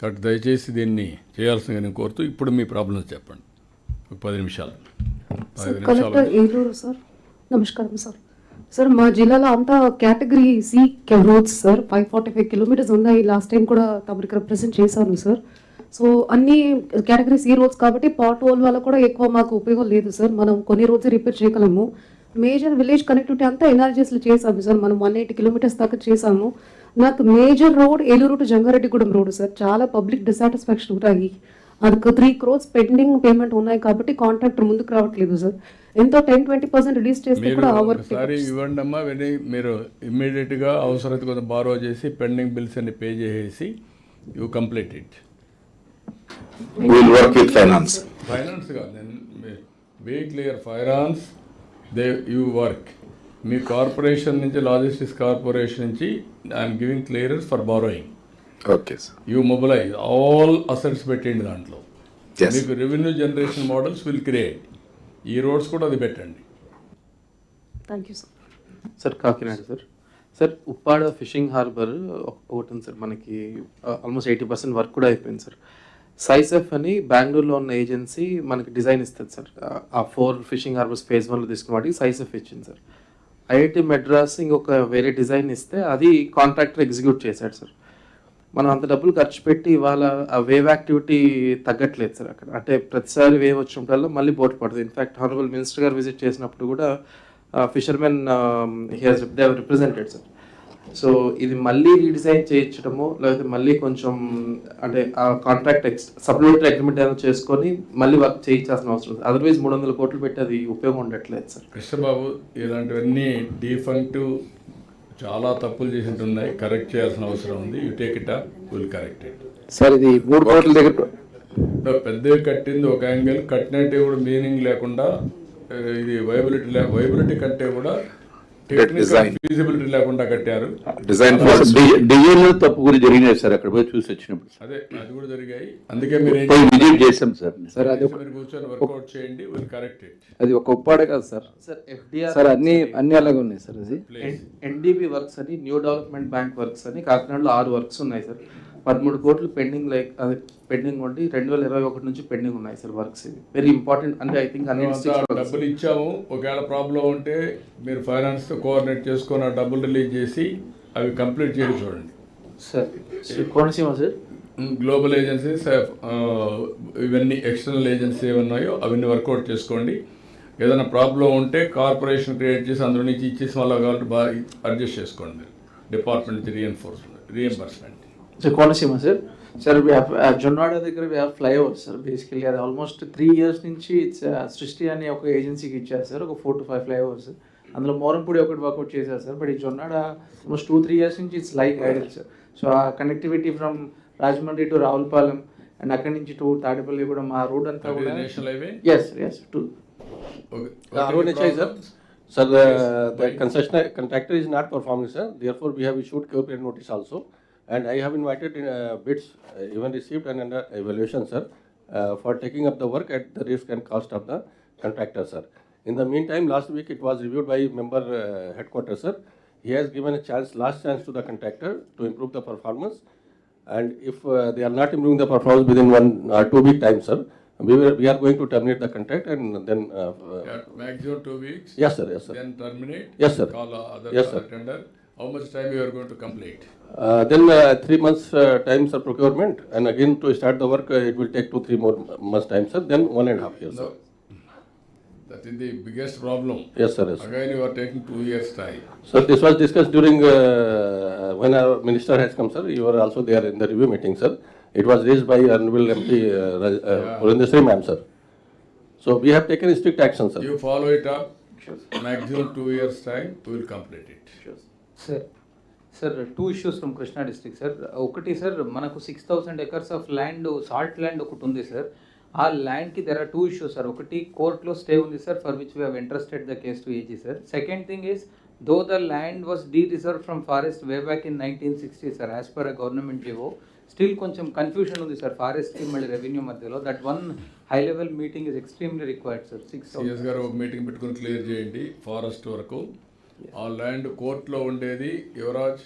కాబట్టి దయచేసి దీన్ని చేయాల్సిందిగా నేను కోరుతూ ఇప్పుడు మీ ప్రాబ్లమ్స్ చెప్పండి. ఒక పది నిమిషాలు. Collector Eluru sir. నమస్కారం సార్. సార్ మా జిల్లాలో అంతా category C roads sir. Five forty five kilometres ఉన్నాయి. లాస్ట్ టైం కూడా తమరికి రిప్రజెంట్ చేశాను సార్. సో అన్ని కేటగిరీ సి రోడ్స్ కాబట్టి పాట్ హోల్ వల్ల కూడా ఎక్కువ మాకు ఉపయోగం లేదు సార్. మనం కొన్ని రోజు రిపేర్ చేయగలము. మేజర్ విలేజ్ కనెక్టివిటీ అంతా ఎన్ఆర్జీఎస్లో చేసాము సార్. మనం వన్ ఎయిటీ కిలోమీటర్స్ దాకా చేసాము నాకు major road Eluru to Jangareddygudem road sir చాలా పబ్లిక్ డిసాటిస్ఫాక్షన్ ఉంటాయి. అందుకు త్రీ క్రోర్స్ పెండింగ్ పేమెంట్ ఉన్నాయి కాబట్టి కాంట్రాక్టర్ ముందుకు రావట్లేదు సార్ ఎంతో టెన్ ట్వంటీ పర్సెంట్ రిలీజ్ చేస్తే కూడా ఆ వర్క్ ఇవ్వండి అమ్మా మీరు ఇమ్మీడియట్గా అవసరమైతే కొంత బారో చేసి పెండింగ్ బిల్స్ అన్ని పే చేసేసి you complete it will work with finance finance కాదు be clear finance they you work me corporation నుంచి లాజిస్టిక్స్ కార్పొరేషన్ నుంచి I'm giving clearance for borrowing Okay, sir. You mobilise all assets పెట్టండి దాంట్లో. మీకు revenue generation models will create ఈ roads కూడా అది పెట్టండి. Thank you sir sir Kakinada sir sir Uppada fishing harbour ఒకటి ఉంది సార్ మనకి ఆల్మోస్ట్ ఎయిటీ పర్సెంట్ వర్క్ కూడా అయిపోయింది సార్ సైసెఫ్ అని బెంగళూరులో ఉన్న ఏజెన్సీ మనకి డిజైన్ ఇస్తుంది సార్ ఆ ఫోర్ ఫిషింగ్ హార్బర్స్ ఫేజ్ వన్లో తీసుకున్న వాటికి సైసెఫ్ ఇచ్చింది సార్ ఐఐటి మెడ్రాస్ ఇంకొక వేరే డిజైన్ ఇస్తే అది కాంట్రాక్టర్ ఎగ్జిక్యూట్ చేశాడు సార్. మనం అంత డబ్బులు ఖర్చు పెట్టి ఇవాళ ఆ వేవ్ యాక్టివిటీ తగ్గట్లేదు సార్ అక్కడ. అంటే ప్రతిసారి వేవ్ వచ్చినప్పుడల్లా మళ్ళీ బోట్ పడుతుంది. ఇన్ఫ్యాక్ట్ హానరబుల్ మినిస్టర్ గారు విజిట్ చేసినప్పుడు కూడా fishermen he has they represented sir. So ఇది మళ్ళీ రీడిజైన్ చేయించడము లేకపోతే మళ్ళీ కొంచెం అంటే ఆ కాంట్రాక్ట్ ఎక్స్ సప్లిమెంటరీ అగ్రిమెంట్ ఏమైనా చేసుకొని మళ్ళీ వర్క్ చేయించాల్సిన అవసరం ఉంది అదర్వైజ్ మూడు వందల కోట్లు పెట్టి అది ఉపయోగం ఉండట్లేదు సార్. కృష్ణబాబు ఇలాంటివన్నీ డీఫంక్ట్ చాలా తప్పులు చేసినట్టున్నాయి. కరెక్ట్ చేయాల్సిన అవసరం ఉంది. You take it up will correct it sir ఇది మూడు కోట్ల దగ్గర పెద్దవి కట్టింది ఒక యాంగిల్ కట్టినట్టు కూడా మీనింగ్ లేకుండా ఇది వైబిలిటీ లే వైబిలిటీ కంటే కూడా design. ఫీజిబిలిటీ లేకుండా కట్టారు. Design for డిజైన్ తప్పు కూడా జరిగినాయి సార్ అక్కడ పోయి చూసి వచ్చినప్పుడు. అదే అది కూడా జరిగాయి. అందుకే మీరు విజిట్ చేసాం సార్. సార్ అది ఒక మీరు కూర్చొని వర్కౌట్ చేయండి విల్ కరెక్ట్ ఇట్ అది ఒక ఉప్పాడే కాదు సార్. సార్ ఎఫ్డిఆర్ సార్ అన్ని అన్ని అలాగే ఉన్నాయి సార్ అది. ఎన్డీబీ వర్క్స్ అని న్యూ డెవలప్మెంట్ బ్యాంక్ వర్క్స్ అని కాకినాడలో ఆరు వర్క్స్ ఉన్నాయి సార్. పదమూడు కోట్లు పెండింగ్ లైక్ అది పెండింగ్ ఉండి రెండు వేల ఇరవై ఒకటి నుంచి పెండింగ్ ఉన్నాయి సార్ వర్క్స్ ఇవి. వెరీ ఇంపార్టెంట్ అంటే ఐ థింక్ అన్ని. డబ్బులు ఇచ్చాము. ఒకవేళ ప్రాబ్లం ఉంటే మీరు ఫైనాన్స్తో కోఆర్డినేట్ చేసుకొని ఆ డబ్బులు రిలీజ్ చేసి అవి కంప్లీట్ చేసి చూడండి. Sir Konaseema sir. Global agencies ఇవన్నీ ఎక్స్టర్నల్ ఏజెన్సీ ఏమి ఉన్నాయో అవన్నీ వర్కౌట్ చేసుకోండి. ఏదైనా ప్రాబ్లం ఉంటే కార్పొరేషన్ క్రియేట్ చేసి అందులో నుంచి ఇచ్చేసి మళ్ళీ కావాలంటే బాగా అడ్జస్ట్ చేసుకోండి మీరు. డిపార్ట్మెంట్ నుంచి reinforcement reimbursement sir Konaseema sir sir we have Jonnada దగ్గర we have flyover sir basically అది ఆల్మోస్ట్ త్రీ ఇయర్స్ నుంచి ఇట్స్ సృష్టి అనే ఒక ఏజెన్సీకి ఇచ్చారు సార్ ఒక ఫోర్ టు ఫైవ్ ఫ్లైఓవర్స్ అందులో మోరంపూడి ఒకటి వర్కౌట్ చేశారు సార్ బట్ ఈ Jonnada almost two three years నుంచి it's like idle sir so ఆ connectivity from Rajahmundry to Ravulapalem and అక్కడి నుంచి టు తాడేపల్లి కూడా మా రోడ్ అంతా కూడా national highway S S to RONHI, sir. Sir, uh, the concessionaire contractor is not performing, sir. Therefore, we have issued cure notice also. And I have invited in uh, bids, uh, even received and under evaluation, sir, uh, for taking up the work at the risk and cost of the contractor, sir. In the meantime, last week it was reviewed by member uh, headquarters, sir. He has given a chance, last chance to the contractor to improve the performance. And if uh, they are not improving the performance within one or two week time, sir, we will, we are going to terminate the contract and then, uh, uh, maximum two weeks yes, sir, yes, sir. then terminate Yes, sir. call other Yes, sir. tender how much time you are going to complete Uh, Then uh, three months uh, time sir procurement and again to start the work, uh, it will take two, three more months time sir, then one and a half years. no sir. that is the biggest problem Yes, sir, yes. again you are taking two years time So this was discussed during, uh, when our minister has come, sir, you were also there in the review meeting, sir. It was raised by Honorable MP uh, Raj- uh, Purendra Sri ma'am, sir. So we have taken strict action, sir. you follow it up Sure, maximum two years time we will complete it sir sir two issues from Krishna district sir. ఒకటి sir మనకు six thousand acres of land salt land ఒకటి ఉంది sir. ఆ ల్యాండ్కి there are two issues sir. ఒకటి కోర్టులో stay ఉంది sir for which we have interested the case to AG sir. Second thing is though the land was de reserve from forest way back in nineteen sixty sir as per a government GO still కొంచెం confusion ఉంది sir ఫారెస్ట్కి మళ్ళీ revenue మధ్యలో. That one high level meeting is extremely required sir. Six గారు meeting పెట్టుకుని clear చేయండి forest వరకు. ఆ ల్యాండ్ కోర్టులో ఉండేది. యువరాజ్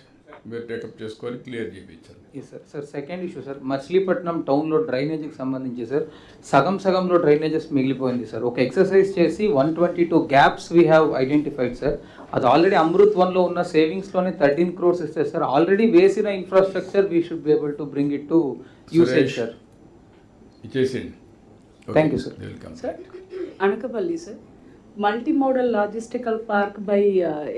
మీరు టేకప్ చేసుకొని క్లియర్ చేయించండి sir sir second issue sir Machilipatnam టౌన్లో డ్రైనేజీకి సంబంధించి సార్ సగం సగంలో డ్రైనేజెస్ మిగిలిపోయింది సార్ ఒక ఎక్సర్సైజ్ చేసి one twenty two gaps we have identified sir అది ఆల్రెడీ అమృత్ వన్లో ఉన్న సేవింగ్స్లోనే థర్టీన్ క్రోర్స్ ఇస్తే సార్ ఆల్రెడీ వేసిన infrastructure we should be able to bring it to usage. Sir ఇచ్చేసేయండి. Thank you, sir. Welcome sir Anakapalli sir multi modal logistical park by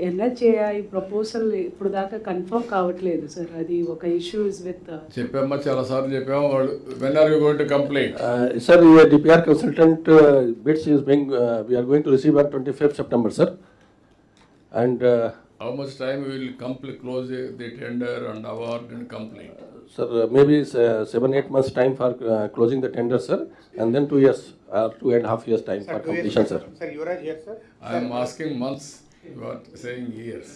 NHAI proposal ఇప్పుడు దాకా confirm కావట్లేదు sir అది ఒక issues with చెప్పామ్మా చాలా సార్లు చెప్పాము వాళ్ళు when are you going to complaint consultant uh, bids is being, uh, we are going to receive on 25th September, sir. And uh, how much time will complete close the tender and award and complaint sir maybe seven eight months time for closing the tender sir and then two years two and half years time for completion sir I'm asking months saying years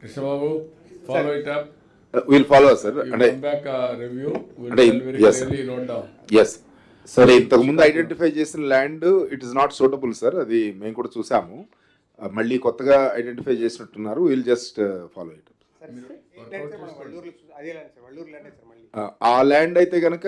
Krishnababu follow it will follow sir అంటే back sir ఇంతకు ముందు identify చేసిన land it is not suitable sir అది మేము కూడా చూసాము. Uh, మళ్ళీ కొత్తగా ఐడెంటిఫై చేసినట్టున్నారు. విల్ జస్ట్ ఫాలో ఇట్ ఏంటంటే మన వల్లూరులో చూ- అదే ల్యాండ్ సార్ వల్లూరు ల్యాండే సార్ మళ్ళీ ఆ ల్యాండ్ అయితే కనుక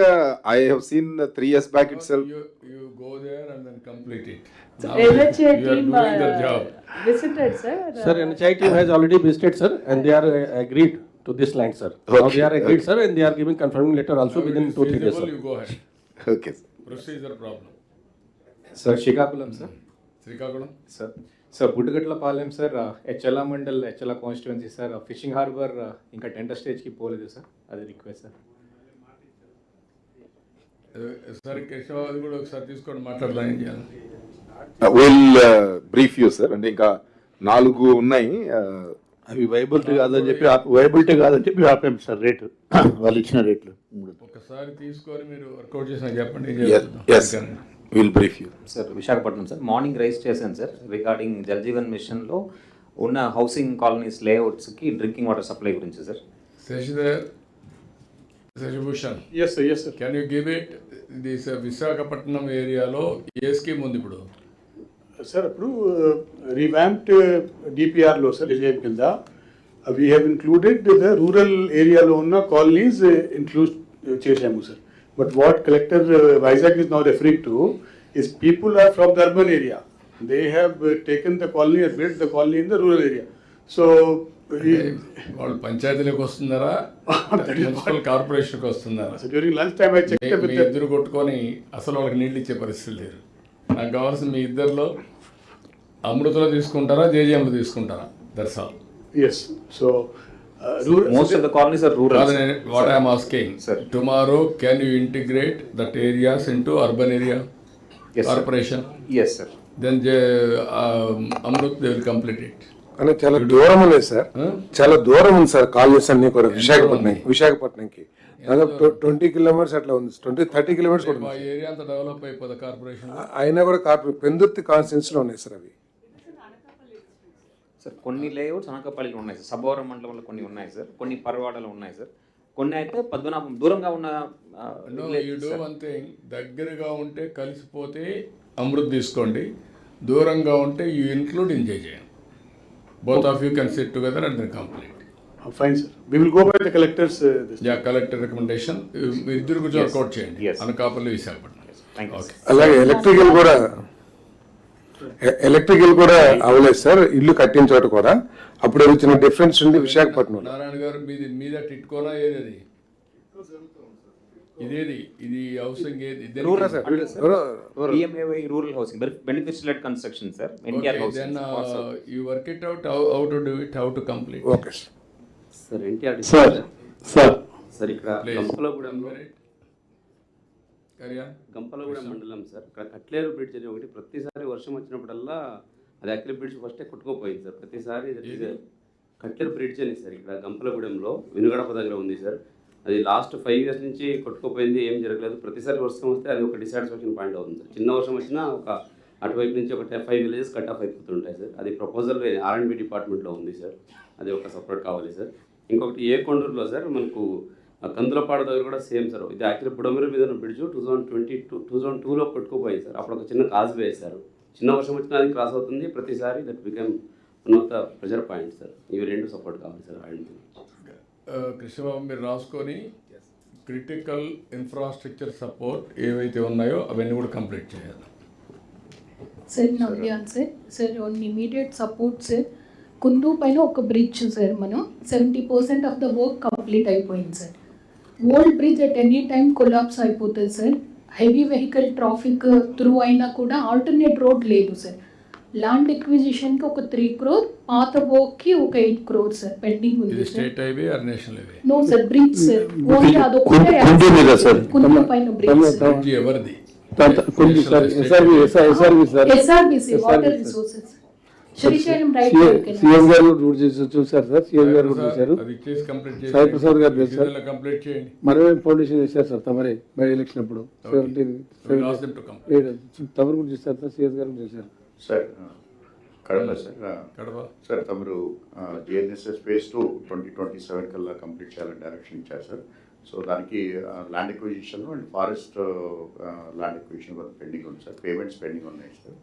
I have seen three years back itself you you go there and then complete it. Now NHA you are team doing the job. Visited sir Sir, NHI team has already visited, sir, and they are uh, agreed to this land, sir. Now they are agreed, sir, and they are giving confirming letter also Now it within is two, three days, feasible, sir. You go ahead. Okay Procedure problem. Sir Srikakulam sir Srikakulam sir sir Buddagatlapalem sir హెచ్ఎల్ఆ mandal హెచ్ఎల్ఆ constituency sir fishing harbour ఇంకా tender స్టేజ్కి పోలేదు sir అది request sir సరే కేశవ అది కూడా ఒకసారి తీసుకొని మాట్లాడదాం ఏం చేయాలి? విల్ బ్రీఫ్ యూ సార్ అంటే ఇంకా నాలుగు ఉన్నాయి Uh, అవి వైబిలిటీ కాదని చెప్పి వైబిలిటీ కాదని చెప్పి ఆపాం సార్ రేటు. వాళ్ళు ఇచ్చిన రేట్లు. ఒకసారి తీసుకొని మీరు వర్కౌట్ చేసిన చెప్పండి. Will brief you sir Visakhapatnam sir morning raise చేశాను సార్ రిగార్డింగ్ జలజీవన్ మిషన్లో ఉన్న హౌసింగ్ కాలనీస్ లేఅవుట్స్కి డ్రింకింగ్ వాటర్ సప్లై గురించి sir Sasidhar Sasibhushan. Yes sir yes sir can you give it this Visakhapatnam ఏరియాలో ఏ స్కీమ్ ఉంది ఇప్పుడు? సార్ ఇప్పుడు revamped డిపిఆర్లో sir LAM కింద we have included the rural ఏరియాలో ఉన్న కాలనీస్ ఇంక్లూడ్ చేసాము sir but what collector Vizag is now referring to is people are from the urban area they have taken the colony or build the colony in the rural area so వాళ్ళు పంచాయతీలకు వస్తున్నారా? Municipal కార్పొరేషన్కి వస్తున్నారా? During lunch మీ ఇద్దరు కొట్టుకొని అసలు వాళ్ళకి నీళ్ళు ఇచ్చే పరిస్థితి లేదు. నాకు కావాల్సిన మీ ఇద్దరిలో అమృతలో తీసుకుంటారా జేజేఎంలో తీసుకుంటారా? That's all yes so most of the colonies are rural what I'm asking Sir. Tomorrow can you integrate that areas into urban area Yes, sir. Corporation yes sir then Amrut they will complete it అంటే చాలా దూరం ఉంది sir చాలా దూరం ఉంది sir colleges అన్ని కూడా. విశాఖపట్నం విశాఖపట్నంకి. దాదాపు ట్వంటీ కిలోమీటర్స్ అట్లా ఉంది. ట్వంటీ థర్టీ కిలోమీటర్స్ కూడా మా ఏరియా అంతా డెవలప్ అయిపోతుంది కార్పొరేషన్. అయినా కూడా కార్పొరేట్ పెందుర్తి కాన్స్టిట్యూన్సీలో ఉన్నాయి సార్ అవి. సార్ కొన్ని లేఅవుట్స్ అనకాపల్లిలో ఉన్నాయి సార్. సభవరం మండలంలో కొన్ని ఉన్నాయి సార్. కొన్ని పర్వాడలో ఉన్నాయి సార్. కొన్ని అయితే పద్మనాభం దూరంగా ఉన్న ఆ, no villages, you do sir. One thing దగ్గరగా ఉంటే కలిసిపోతే అమృత్ తీసుకోండి. దూరంగా ఉంటే యూ ఇంక్లూడ్ ఎంజాయ్ చేయండి. Both of you can sit together and then complete fine sir we will go by the collectors ya collector recommendation ఇద్దరు కూర్చొని వర్కౌట్ చేయండి. అనకాపల్లి విశాఖపట్నం. అలాగే ఎలక్ట్రికల్ కూడా ఎలక్ట్రికల్ కూడా అవ్వలేదు సార్ ఇల్లు కట్టిన చోట కూడా. అప్పుడు వచ్చిన డిఫరెన్స్ ఉంది విశాఖపట్నం నారాయణ గారు మీది మీద టిట్కోనా ఏది ఇదేది? ఇది హౌసింగ్ ఏది? Rural sir PMAY rural. Housing. Benefits led construction sir NTR then housing you work it out how to do it how to complete okay sir sir NTR sir sir. Sir. ఇక్కడ. గంపలగూడెంలో కరియా గంపలగూడెం మండలం sir. ఇక్కడ Katleru bridge అని ఒకటి ప్రతిసారి వర్షం వచ్చినప్పుడల్లా అది అఖిల బ్రిడ్జ్ ఫస్టే కొట్టుకోపోయింది సార్. ప్రతిసారి? కట్లేరు బ్రిడ్జ్ అని సార్ ఇక్కడ గంపలగూడెంలో వెనుగడప దగ్గర ఉంది సార్. అది లాస్ట్ ఫైవ్ ఇయర్స్ నుంచి కొట్టుకోపోయింది ఏం జరగలేదు. ప్రతిసారి వర్షం వస్తే అది ఒక డిసాటిస్ఫాక్షన్ పాయింట్ అవుతుంది సార్. చిన్న వర్షం వచ్చినా ఒక అటువైపు నుంచి ఒక ఫైవ్ విలేజెస్ కట్ ఆఫ్ అయిపోతుంటాయి సార్. అది ప్రపోజల్ ఆర్ఎండ్బి డిపార్ట్మెంట్లో ఉంది సార్. అది ఒక సపరేట్ కావాలి సార్. ఇంకొకటి ఏ కొండూరులో సార్? మనకు కందులపాడు దగ్గర కూడా సేమ్ సార్. ఇది యాక్చువల్లీ బుడమేరు మీద ఉన్న bridge. Two thousand twenty two two thousand టూలో కొట్టుకుపోయింది సార్. అప్పుడు ఒక చిన్న కాజ్ వేశారు చిన్న వర్షం వచ్చినా అది క్రాస్ అవుతుంది. ప్రతిసారి that become one of the pressure point sir. ఇవి రెండు సపోర్ట్ కావాలి సార్ ఆయన కృష్ణబాబు మీరు రాసుకొని క్రిటికల్ ఇన్ఫ్రాస్ట్రక్చర్ సపోర్ట్ ఏవైతే ఉన్నాయో అవన్నీ కూడా కంప్లీట్ చేయాలి. Sir నవ్యాన్ sir sir on immediate support sir Kundu పైన ఒక బ్రిడ్జ్ సార్ మనం. Seventy percent of the work complete అయిపోయింది sir. Old bridge at any time collapse అయిపోతుంది sir. Heavy vehicle traffic through అయినా కూడా ఆల్టర్నేట్ రోడ్ లేదు sir. Land ఎక్విజిషన్కి ఒక త్రీ క్రోర్ పాత వర్క్కి ఒక ఎయిట్ క్రోర్ సార్. పెండింగ్ ఉంది sir. State highway or national highway no sir bridge sir. Only అదొకటే కుందు మీద సార్. కుందు పైన బ్రిడ్జ్ ఎవరిది? కొంచెం sir SRB SRB sir. SRBC water. Resources CM గారు కూడా రూట్ చేసి చూసారు సార్ సీఎం గారు కూడా చూశారు. అది చేసి కంప్లీట్ సాయి ప్రసాద్ గారు చేయండి. మనమే ఫౌండేషన్ చేశారు సార్ తమరే బై ఎలక్షన్ అప్పుడు. సెవెంటీన్. తమరు కూడా చేశారు సార్ సిఎస్ గారు కూడా చేశారు. Sir Kadapa sir. సార్ తమరు GNSS phase two twenty twenty seven కల్లా కంప్లీట్ చేయాలని డైరెక్షన్ ఇచ్చారు సార్. సో దానికి land acquisition and forest land acquisition pending ఉంది సార్. పేమెంట్స్ పెండింగ్ ఉన్నాయి సార్.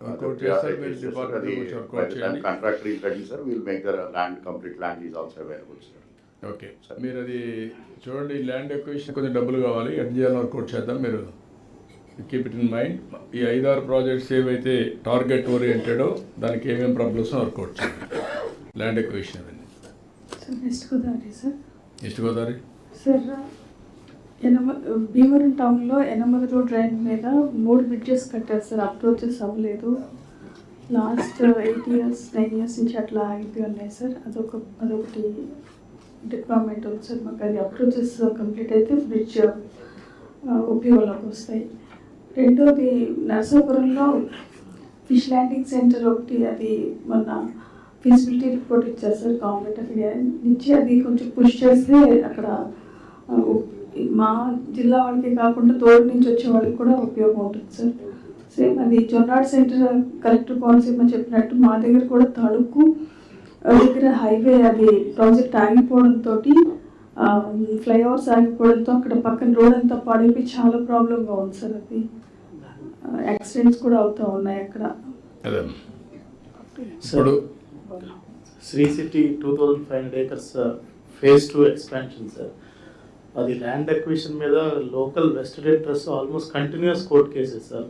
Workout చేస్తారు, అది నుంచి workout చేయండి. Contractor is ready sir will make the land complete land is also available sir okay మీరు అది చూడండి ల్యాండ్ ఎక్విజిషన్ కొంచెం డబ్బులు కావాలి ఎట్ చేయాలని వర్కౌట్ చేద్దాం మీరు కీప్ ఇట్ ఇన్ మైండ్ ఈ ఐదారు ప్రాజెక్ట్స్ ఏవైతే టార్గెట్ ఓరియంటెడో దానికి ఏమేమి ప్రాబ్లమ్స్ వర్కౌట్ చేయండి. ల్యాండ్ ఎక్విజిషన్ అవన్నీ. Sir west Godavari sir east Godavari sir ఎనమ Bhimavaram టౌన్లో ఎనమల రోడ్ రైన్ మీద మూడు బ్రిడ్జెస్ కట్టారు సార్. అప్రోచెస్ అవ్వలేదు. Last eight years nine years నుంచి అట్లా ఆగిపోయి ఉన్నాయి సార్. అదొక అదొకటి రిక్వైర్మెంట్ ఉంది సార్. మాకు అది అప్రోచెస్ కంప్లీట్ అయితే బ్రిడ్జ్ ఉపయోగంలోకి వస్తాయి. రెండోది నరసాపురంలో ఫిష్ ల్యాండింగ్ సెంటర్ ఒకటి అది మొన్న ఫిజిబిలిటీ రిపోర్ట్ ఇచ్చారు సార్ గవర్నమెంట్ ఆఫ్ ఇండియా నుంచి అది కొంచెం పుష్ చేస్తే అక్కడ మా జిల్లా వాళ్ళకి కాకుండా తోడు నుంచి వచ్చే వాళ్ళకి కూడా ఉపయోగం ఉంటుంది సార్. సేమ్ అది జొన్నాడ్ సెంటర్ కలెక్టర్ కోనసీమ చెప్పినట్టు మా దగ్గర కూడా తణుకు దగ్గర హైవే అది ప్రాజెక్ట్ ఆగిపోవడంతో ఫ్లైఓవర్స్ ఆగిపోవడంతో అక్కడ పక్కన రోడ్ అంతా పాడైపోయి చాలా ప్రాబ్లంగా ఉంది సార్ అది. యాక్సిడెంట్స్ కూడా అవుతూ ఉన్నాయి అక్కడ. ఇప్పుడు Sri city two thousand five hundred acres phase two expansion sir. అది ల్యాండ్ అక్విజిషన్ మీద local vested interest almost continuous court cases sir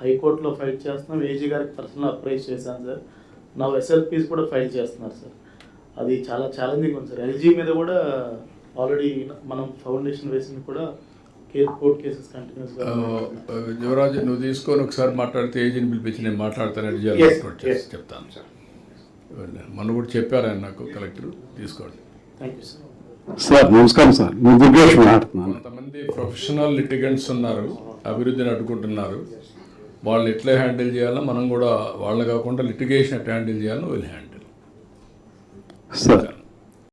హైకోర్టులో ఫైట్ చేస్తున్నాం. ఏజీ గారికి పర్సనల్ అప్రైజ్ చేశాను సార్ నా ఎస్ఎల్పీస్ కూడా ఫైల్ చేస్తున్నారు సార్ అది చాలా ఛాలెంజింగ్ ఉంది సార్ ఎల్జీ మీద కూడా ఆల్రెడీ మనం ఫౌండేషన్ వేసింది కూడా కోర్ట్ కేసెస్ కంటిన్యూస్గా ఆ, యువరాజు నువ్వు తీసుకొని ఒకసారి మాట్లాడితే ఏజెంట్ పిలిపించి నేను మాట్లాడతాను. చెప్తాను సార్ మొన్న కూడా చెప్పారు ఆయన నాకు కలెక్టర్. తీసుకోండి. థ్యాంక్ యూ సార్ సార్ నమస్కారం సార్. నేను దుర్గేష్ మాట్లాడుతున్నాను. కొంతమంది ప్రొఫెషనల్ లిటిగెంట్స్ ఉన్నారు అభివృద్ధిని అడ్డుకుంటున్నారు. వాళ్ళు ఎట్లా హ్యాండిల్ చేయాలో మనం కూడా వాళ్ళని కాకుండా లిటిగేషన్ ఎట్లా హ్యాండిల్ చేయాలో వీళ్ళు హ్యాండిల్. సార్